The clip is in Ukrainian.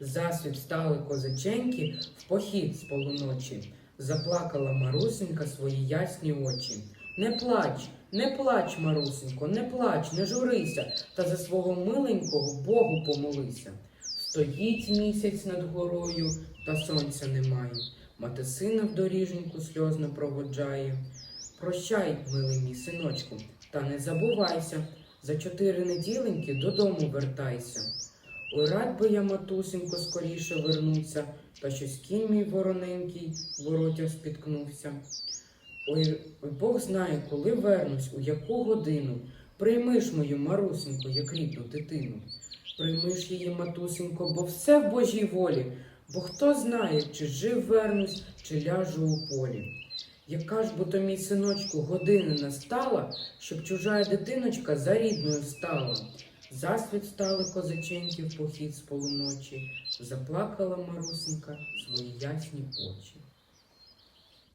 Засвіт стали козаченьки в похід з полуночі. Заплакала Марусенька свої ясні очі. Не плач, не плач, Марусенько, не плач, не журися, та за свого миленького Богу помолися. Стоїть місяць над горою, та сонця немає. Мати сина в доріженьку сльозно проводжає. Прощай, милий мій синочку, та не забувайся, за чотири неділеньки додому вертайся. Ой, рад би я, матусенько, скоріше вернуться, та щось кінь мій вороненький в воротях спіткнувся. Ой, ой, Бог знає, коли вернусь, у яку годину. Прийми ж мою Марусеньку, як рідну дитину. Прийми ж її, матусенько, бо все в Божій волі, бо хто знає, чи жив вернусь, чи ляжу у полі. Яка ж бо то мій синочку година настала, щоб чужа дитиночка за рідною стала. Засвіт стали козаченьки в похід з полуночі, заплакала Марусенька свої ясні очі.